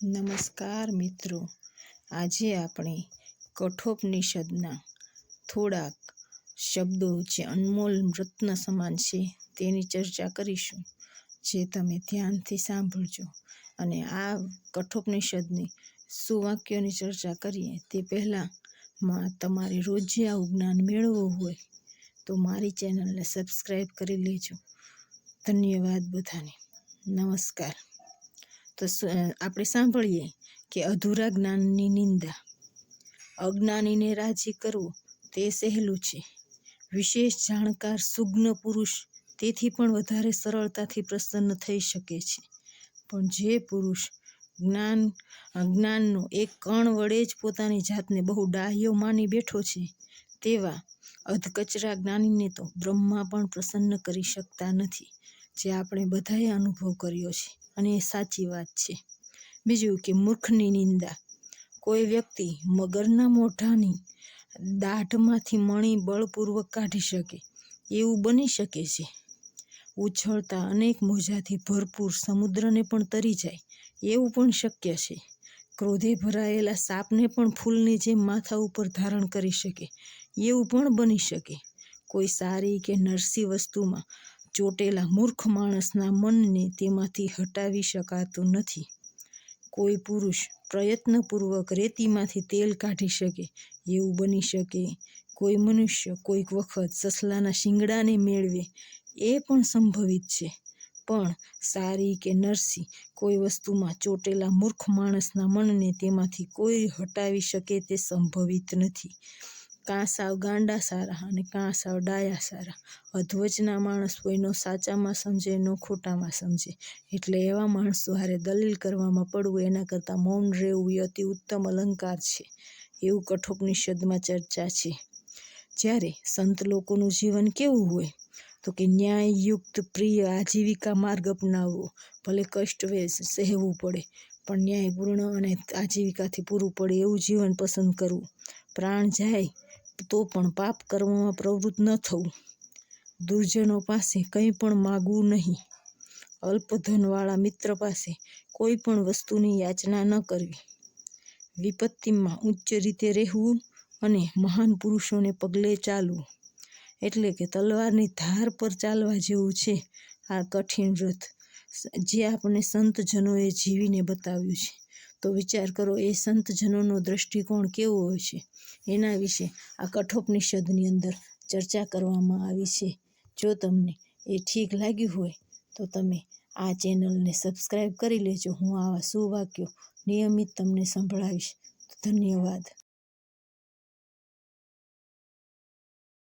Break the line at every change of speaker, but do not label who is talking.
નમસ્કાર મિત્રો. આજે આપણે કઠોપનિષદના થોડાક શબ્દો જે અનમોલ રત્ન સમાન છે તેની ચર્ચા કરીશું, જે તમે ધ્યાનથી સાંભળજો. અને આ કઠોપનિષદની સુવાક્યોની ચર્ચા કરીએ. તે પહેલાં તમારે રોજે આવું જ્ઞાન મેળવવું હોય તો મારી ચેનલને સબસ્ક્રાઈબ કરી લેજો. ધન્યવાદ બધાને. નમસ્કાર. તો આપણે સાંભળીએ કે અધૂરા જ્ઞાનની નિંદા, અજ્ઞાનીને રાજી કરવું તે સહેલું છે. વિશેષ જાણકાર સુગ્ન પુરુષ તેથી પણ વધારે સરળતાથી પ્રસન્ન થઈ શકે છે. પણ જે પુરુષ જ્ઞાન જ્ઞાનનો એક કણ વડે જ પોતાની જાતને બહુ ડાહ્યો માની બેઠો છે, તેવા અધકચરા જ્ઞાનીને તો બ્રહ્મા પણ પ્રસન્ન કરી શકતા નથી. જે આપણે બધાએ અનુભવ કર્યો છે. અને એ સાચી વાત છે. બીજું કે મૂર્ખની નિંદા. કોઈ વ્યક્તિ મગરના મોઢાની દાઢમાંથી મણી બળપૂર્વક કાઢી શકે, એવું બની શકે છે. ઉછળતા અનેક મોજાથી ભરપૂર સમુદ્રને પણ તરી જાય, એવું પણ શક્ય છે. ક્રોધે ભરાયેલા સાપને પણ ફૂલની જેમ માથા ઉપર ધારણ કરી શકે, એવું પણ બની શકે. કોઈ સારી કે નરસી વસ્તુમાં ચોટેલા મૂર્ખ માણસના મનને તેમાંથી હટાવી શકાતું નથી. કોઈ પુરુષ પ્રયત્નપૂર્વક રેતીમાંથી તેલ કાઢી શકે, એવું બની શકે. કોઈ મનુષ્ય કોઈક વખત સસલાના શિંગડાને મેળવે, એ પણ સંભવિત છે. પણ સારી કે નરસી કોઈ વસ્તુમાં ચોટેલા મૂર્ખ માણસના મનને તેમાંથી કોઈ હટાવી શકે તે સંભવિત નથી. કાં સાવ ગાંડા સારા અને કાં સાવ ડાયા સારા. અધવચના માણસ કોઈનો સાચામાં સમજે નો ખોટામાં સમજે. એટલે એવા માણસો હારે દલીલ કરવામાં પડવું, એના કરતાં મૌન રહેવું એ અતિ ઉત્તમ અલંકાર છે. એવું કઠોપનિષદમાં ચર્ચા છે. જ્યારે સંત લોકોનું જીવન કેવું હોય, તો કે ન્યાયયુક્ત પ્રિય આજીવિકા માર્ગ અપનાવવો, ભલે કષ્ટ સહેવું પડે, પણ ન્યાયપૂર્ણ અને આજીવિકાથી પૂરું પડે એવું જીવન પસંદ કરવું. પ્રાણ જાય તો પણ પાપ કર્મમાં પ્રવૃત્ત ન થવું. દુર્જનો પાસે કંઈ પણ માગવું નહીં. અલ્પધનવાળા મિત્ર પાસે કોઈ પણ વસ્તુની યાચના ન કરવી. વિપત્તિમાં ઉચ્ચ રીતે રહેવું અને મહાન પુરુષોને પગલે ચાલવું. એટલે કે તલવારની ધાર પર ચાલવા જેવું છે આ કઠિન વ્રત, જે આપણે સંતજનોએ જીવીને બતાવ્યું છે. તો વિચાર કરો, એ સંતજનોનો દ્રષ્ટિકોણ કેવો હોય છે? એના વિશે આ કઠોપનિષદની અંદર ચર્ચા કરવામાં આવી છે. જો તમને એ ઠીક લાગ્યું હોય, તો તમે આ ચેનલને સબસ્ક્રાઈબ કરી લેજો. હું આવા સુવાક્યો નિયમિત તમને સંભળાવીશ. ધન્યવાદ.